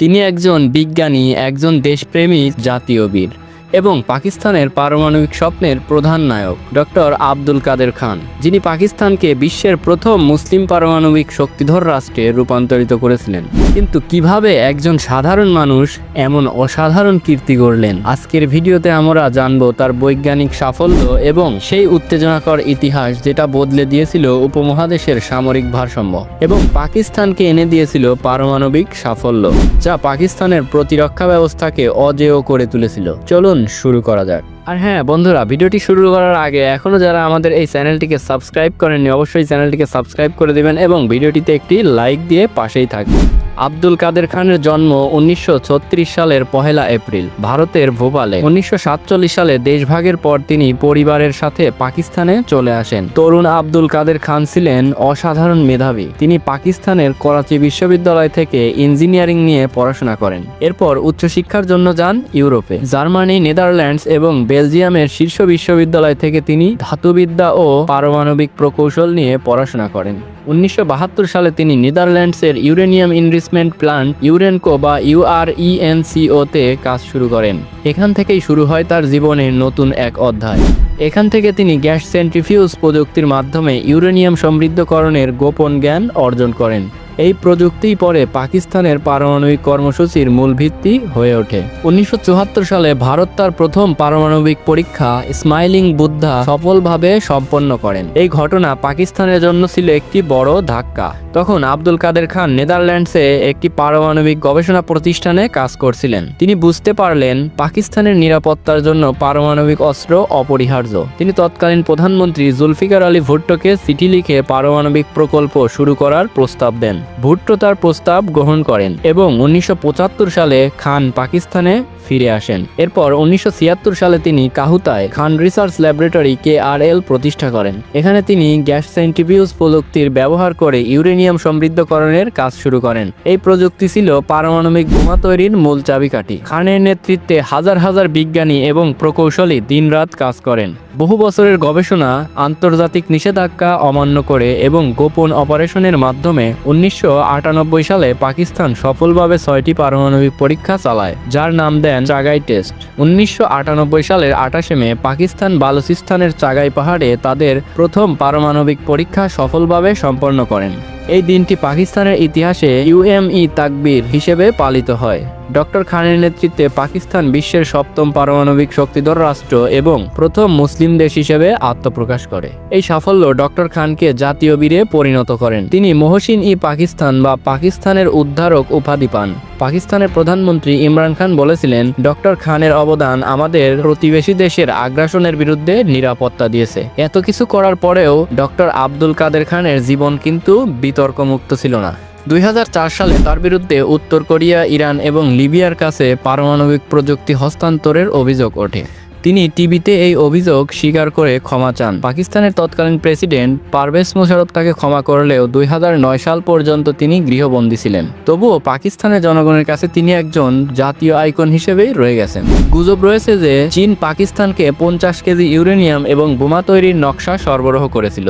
তিনি একজন বিজ্ঞানী একজন দেশপ্রেমী জাতীয় বীর। এবং পাকিস্তানের পারমাণবিক স্বপ্নের প্রধান নায়ক, ডক্টর আব্দুল কাদের খান, যিনি পাকিস্তানকে বিশ্বের প্রথম মুসলিম পারমাণবিক শক্তিধর রাষ্ট্রে রূপান্তরিত করেছিলেন। কিন্তু কীভাবে একজন সাধারণ মানুষ এমন অসাধারণ কীর্তি গড়লেন? আজকের ভিডিওতে আমরা জানব তার বৈজ্ঞানিক সাফল্য এবং সেই উত্তেজনাকর ইতিহাস যেটা বদলে দিয়েছিল উপমহাদেশের সামরিক ভারসাম্য এবং পাকিস্তানকে এনে দিয়েছিল পারমাণবিক সাফল্য, যা পাকিস্তানের প্রতিরক্ষা ব্যবস্থাকে অজেয় করে তুলেছিল। চলুন শুরু করা যাক। আর হ্যাঁ বন্ধুরা, ভিডিওটি শুরু করার আগে এখনও যারা আমাদের এই চ্যানেলটিকে সাবস্ক্রাইব করেননি, অবশ্যই চ্যানেলটিকে সাবস্ক্রাইব করে দেবেন এবং ভিডিওটিতে একটি লাইক দিয়ে পাশেই থাকবেন। আব্দুল কাদের খানের জন্ম উনিশশো ছত্রিশ সালের পহেলা এপ্রিল, ভারতের ভোপালে। উনিশশো সাতচল্লিশ সালে দেশভাগের পর তিনি পরিবারের সাথে পাকিস্তানে চলে আসেন। তরুণ আব্দুল কাদের খান ছিলেন অসাধারণ মেধাবী। তিনি পাকিস্তানের করাচি বিশ্ববিদ্যালয় থেকে ইঞ্জিনিয়ারিং নিয়ে পড়াশোনা করেন। এরপর উচ্চশিক্ষার জন্য যান ইউরোপে। জার্মানি, নেদারল্যান্ডস এবং বেলজিয়ামের শীর্ষ বিশ্ববিদ্যালয় থেকে তিনি ধাতুবিদ্যা ও পারমাণবিক প্রকৌশল নিয়ে পড়াশোনা করেন। উনিশশো বাহাত্তর সালে তিনি নেদারল্যান্ডসের ইউরেনিয়াম ইনভেস্টমেন্ট প্ল্যান্ট ইউরেনকো বা ইউআরইএনসিওতে কাজ শুরু করেন। এখান থেকেই শুরু হয় তার জীবনের নতুন এক অধ্যায়। এখান থেকে তিনি গ্যাস সেন্ট্রিফিউজ প্রযুক্তির মাধ্যমে ইউরেনিয়াম সমৃদ্ধকরণের গোপন জ্ঞান অর্জন করেন। এই প্রযুক্তিই পরে পাকিস্তানের পারমাণবিক কর্মসূচির মূল ভিত্তি হয়ে ওঠে। উনিশশো চুয়াত্তর সালে ভারত তার প্রথম পারমাণবিক পরীক্ষা স্মাইলিং বুদ্ধা সফলভাবে সম্পন্ন করেন। এই ঘটনা পাকিস্তানের জন্য ছিল একটি বড় ধাক্কা। তখন আব্দুল কাদের খান নেদারল্যান্ডসে একটি পারমাণবিক গবেষণা প্রতিষ্ঠানে কাজ করছিলেন। তিনি বুঝতে পারলেন পাকিস্তানের নিরাপত্তার জন্য পারমাণবিক অস্ত্র অপরিহার্য। তিনি তৎকালীন প্রধানমন্ত্রী জুলফিকার আলী ভুট্টোকে চিঠি লিখে পারমাণবিক প্রকল্প শুরু করার প্রস্তাব দেন। ভুট্টো তার প্রস্তাব গ্রহণ করেন এবং উনিশশো পঁচাত্তর সালে খান পাকিস্তানে ফিরে আসেন। এরপর উনিশশো ছিয়াত্তর সালে তিনি কাহুতায় খান রিসার্চ ল্যাবরেটরি কে আর এল প্রতিষ্ঠা করেন। এখানে তিনি গ্যাস সেন্ট্রিফিউজ প্রযুক্তির ব্যবহার করে ইউরেনিয়াম সমৃদ্ধকরণের কাজ শুরু করেন। এই প্রযুক্তি ছিল পারমাণবিক বোমা তৈরির মূল চাবিকাঠি। খানের নেতৃত্বে হাজার হাজার বিজ্ঞানী এবং প্রকৌশলী দিনরাত কাজ করেন। বহু বছরের গবেষণা, আন্তর্জাতিক নিষেধাজ্ঞা অমান্য করে এবং গোপন অপারেশনের মাধ্যমে উনিশশো আটানব্বই সালে পাকিস্তান সফলভাবে ছয়টি পারমাণবিক পরীক্ষা চালায়, যার নাম দেন চাগাই টেস্ট। উনিশশো আটানব্বই সালের আঠাশে মে পাকিস্তান বালুচিস্তানের চাগাই পাহাড়ে তাদের প্রথম পারমাণবিক পরীক্ষা সফলভাবে সম্পন্ন করেন। এই দিনটি পাকিস্তানের ইতিহাসে ইউএমই তাকবীর হিসেবে পালিত হয়। ডক্টর খানের নেতৃত্বে পাকিস্তান বিশ্বের সপ্তম পারমাণবিক শক্তিধর রাষ্ট্র এবং প্রথম মুসলিম দেশ হিসেবে আত্মপ্রকাশ করে। এই সাফল্য ডক্টর খানকে জাতীয় বীরে পরিণত করেন। তিনি মহসিন ই পাকিস্তান বা পাকিস্তানের উদ্ধারক উপাধি পান। পাকিস্তানের প্রধানমন্ত্রী ইমরান খান বলেছিলেন, ডক্টর খানের অবদান আমাদের প্রতিবেশী দেশের আগ্রাসনের বিরুদ্ধে নিরাপত্তা দিয়েছে। এত কিছু করার পরেও ডক্টর আব্দুল কাদের খানের জীবন কিন্তু বিতর্কমুক্ত ছিল না। দুই হাজার চার সালে তার বিরুদ্ধে উত্তর কোরিয়া, ইরান এবং লিবিয়ার কাছে পারমাণবিক প্রযুক্তি হস্তান্তরের অভিযোগ ওঠে। তিনি টিভিতে এই অভিযোগ স্বীকার করে ক্ষমা চান। পাকিস্তানের তৎকালীন প্রেসিডেন্ট পারভেজ মোশারফ তাকে ক্ষমা করলেও দুই হাজার নয় সাল পর্যন্ত তিনি গৃহবন্দী ছিলেন। তবুও পাকিস্তানের জনগণের কাছে তিনি একজন জাতীয় আইকন হিসেবেই রয়ে গেছেন। গুজব রয়েছে যে চীন পাকিস্তানকে পঞ্চাশ কেজি ইউরেনিয়াম এবং বোমা তৈরির নকশা সরবরাহ করেছিল।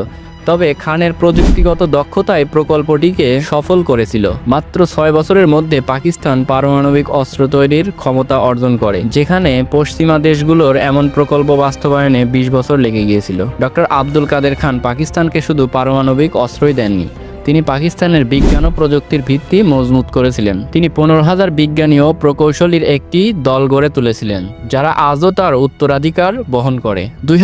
তবে খানের প্রযুক্তিগত দক্ষতায় প্রকল্পটিকে সফল করেছিল। মাত্র ছয় বছরের মধ্যে পাকিস্তান পারমাণবিক অস্ত্র তৈরির ক্ষমতা অর্জন করে, যেখানে পশ্চিমা দেশগুলোর এমন প্রকল্প বাস্তবায়নে বিশ বছর লেগে গিয়েছিল। ডক্টর আব্দুল কাদের খান পাকিস্তানকে শুধু পারমাণবিক অস্ত্রই দেননি তিনি পাকিস্তানের বিজ্ঞান ও প্রযুক্তির ভিত্তি মজবুত করেছিলেন। তিনি পনেরো হাজার বিজ্ঞানী ও প্রকৌশলীর একটি দল গড়ে তুলেছিলেন, যারা আজও তার উত্তরাধিকার বহন করে। দুই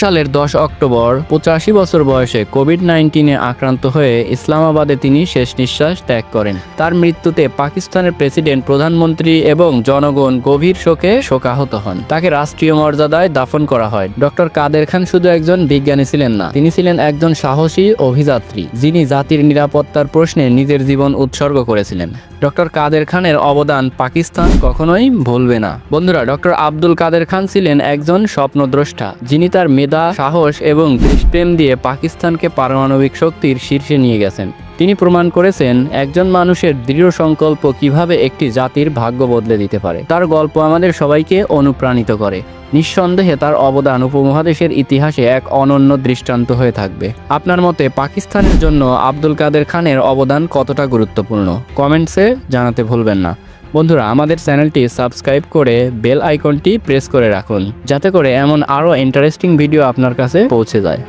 সালের দশ অক্টোবর, পঁচাশি বছর বয়সে কোভিড নাইন্টিনে আক্রান্ত হয়ে ইসলামাবাদে তিনি শেষ নিঃশ্বাস ত্যাগ করেন। তার মৃত্যুতে পাকিস্তানের প্রেসিডেন্ট, প্রধানমন্ত্রী এবং জনগণ গভীর শোকে শোকাহত হন। তাকে রাষ্ট্রীয় মর্যাদায় দাফন করা হয়। ডক্টর কাদের খান শুধু একজন বিজ্ঞানী ছিলেন না, তিনি ছিলেন একজন সাহসী অভিযাত্রী, যিনি জাতির নিরাপত্তার প্রশ্নে নিজের জীবন উৎসর্গ করেছিলেন। ডক্টর কাদের খানের অবদান পাকিস্তান কখনোই ভুলবে না। বন্ধুরা ডক্টর আব্দুল কাদের খান ছিলেন একজন স্বপ্নদ্রষ্টা, যিনি তার মেধা, সাহস এবং দেশপ্রেম দিয়ে পাকিস্তানকে পারমাণবিক শক্তির শীর্ষে নিয়ে গেছেন। তিনি প্রমাণ করেছেন একজন মানুষের দৃঢ় সংকল্প কীভাবে একটি জাতির ভাগ্য বদলে দিতে পারে। তার গল্প আমাদের সবাইকে অনুপ্রাণিত করে। নিঃসন্দেহে তার অবদান উপমহাদেশের ইতিহাসে এক অনন্য দৃষ্টান্ত হয়ে থাকবে। আপনার মতে পাকিস্তানের জন্য আব্দুল কাদের খানের অবদান কতটা গুরুত্বপূর্ণ? কমেন্টসে জানাতে ভুলবেন না। বন্ধুরা, আমাদের চ্যানেলটি সাবস্ক্রাইব করে বেল আইকনটি প্রেস করে রাখুন, যাতে করে এমন আরও ইন্টারেস্টিং ভিডিও আপনার কাছে পৌঁছে যায়।